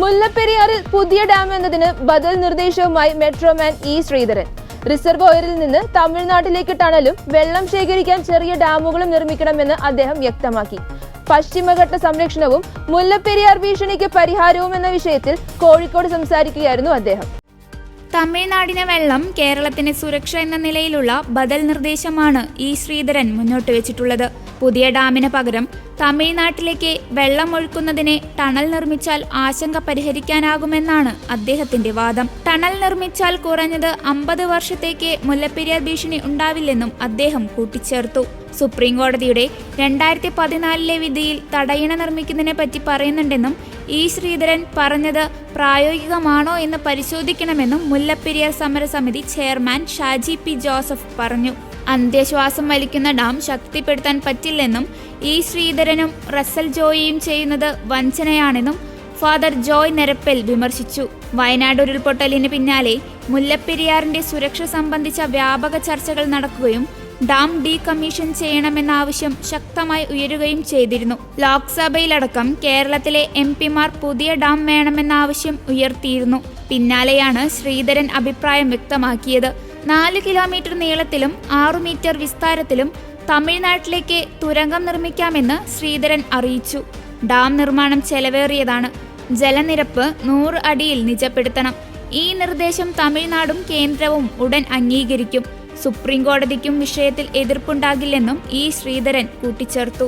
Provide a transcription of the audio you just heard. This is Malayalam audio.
മുല്ലപ്പെരിയാറിൽ പുതിയ ഡാം എന്നതിന് ബദൽ നിർദ്ദേശവുമായി മെട്രോമാൻ ഇ ശ്രീധരൻ. റിസർവോയറിൽ നിന്ന് തമിഴ്നാട്ടിലേക്ക് ടണലും വെള്ളം ശേഖരിക്കാൻ ചെറിയ ഡാമുകളും നിർമ്മിക്കണമെന്ന് അദ്ദേഹം വ്യക്തമാക്കി. പശ്ചിമഘട്ട സംരക്ഷണവും മുല്ലപ്പെരിയാർ ഭീഷണിക്ക് പരിഹാരവും എന്ന വിഷയത്തിൽ കോഴിക്കോട് സംസാരിക്കുകയായിരുന്നു അദ്ദേഹം. തമിഴ്നാടിന് വെള്ളം കേരളത്തിന് സുരക്ഷ എന്ന നിലയിലുള്ള ബദൽ നിർദ്ദേശമാണ് ഇ ശ്രീധരൻ മുന്നോട്ട് വെച്ചിട്ടുള്ളത്. പുതിയ ഡാമിന് പകരം തമിഴ്നാട്ടിലേക്ക് വെള്ളം ഒഴുക്കുന്നതിനെ ടണൽ നിർമ്മിച്ചാൽ ആശങ്ക പരിഹരിക്കാനാകുമെന്നാണ് അദ്ദേഹത്തിന്റെ വാദം. ടണൽ നിർമ്മിച്ചാൽ കുറഞ്ഞത് അമ്പത് വർഷത്തേക്ക് മുല്ലപ്പെരിയാർ ഭീഷണി ഉണ്ടാവില്ലെന്നും അദ്ദേഹം കൂട്ടിച്ചേർത്തു. സുപ്രീം കോടതിയുടെ രണ്ടായിരത്തി പതിനാലിലെ വിധിയിൽ തടയണ നിർമ്മിക്കുന്നതിനെ പറ്റി പറയുന്നുണ്ടെന്നും ഇ ശ്രീധരൻ പറഞ്ഞത് പ്രായോഗികമാണോ എന്ന് പരിശോധിക്കണമെന്നും മുല്ലപ്പെരിയാർ സമരസമിതി ചെയർമാൻ ഷാജി പി ജോസഫ് പറഞ്ഞു. അന്ത്യശ്വാസം വലിക്കുന്ന ഡാം ശക്തിപ്പെടുത്താൻ പറ്റില്ലെന്നും ഇ ശ്രീധരനും റസൽ ജോയിയും ചെയ്യുന്നത് വഞ്ചനയാണെന്നും ഫാദർ ജോയ് നിരപ്പൽ വിമർശിച്ചു. വയനാട് ഉരുൾപൊട്ടലിന് പിന്നാലെ മുല്ലപ്പെരിയാറിന്റെ സുരക്ഷ സംബന്ധിച്ച വ്യാപക ചർച്ചകൾ നടക്കുകയും ഡാം ഡീകമ്മീഷൻ ചെയ്യണമെന്ന ആവശ്യം ശക്തമായി ഉയരുകയും ചെയ്തിരുന്നു. ലോക്സഭയിലടക്കം കേരളത്തിലെ എം പിമാർ പുതിയ ഡാം വേണമെന്ന ആവശ്യം ഉയർത്തിയിരുന്നു. പിന്നാലെയാണ് ശ്രീധരൻ അഭിപ്രായം വ്യക്തമാക്കിയത്. നാല് കിലോമീറ്റർ നീളത്തിലും ആറു മീറ്റർ വിസ്താരത്തിലും തമിഴ്നാട്ടിലേക്ക് തുരങ്കം നിർമ്മിക്കാമെന്ന് ശ്രീധരൻ അറിയിച്ചു. ഡാം നിർമ്മാണം ചെലവേറിയതാണ്. ജലനിരപ്പ് നൂറ് അടിയിൽ നിജപ്പെടുത്തണം. ഈ നിർദ്ദേശം തമിഴ്നാടും കേന്ദ്രവും ഉടൻ അംഗീകരിക്കും. സുപ്രീം കോടതിക്കും വിഷയത്തിൽ എതിർപ്പുണ്ടാകില്ലെന്നും ഇ ശ്രീധരൻ കൂട്ടിച്ചേർത്തു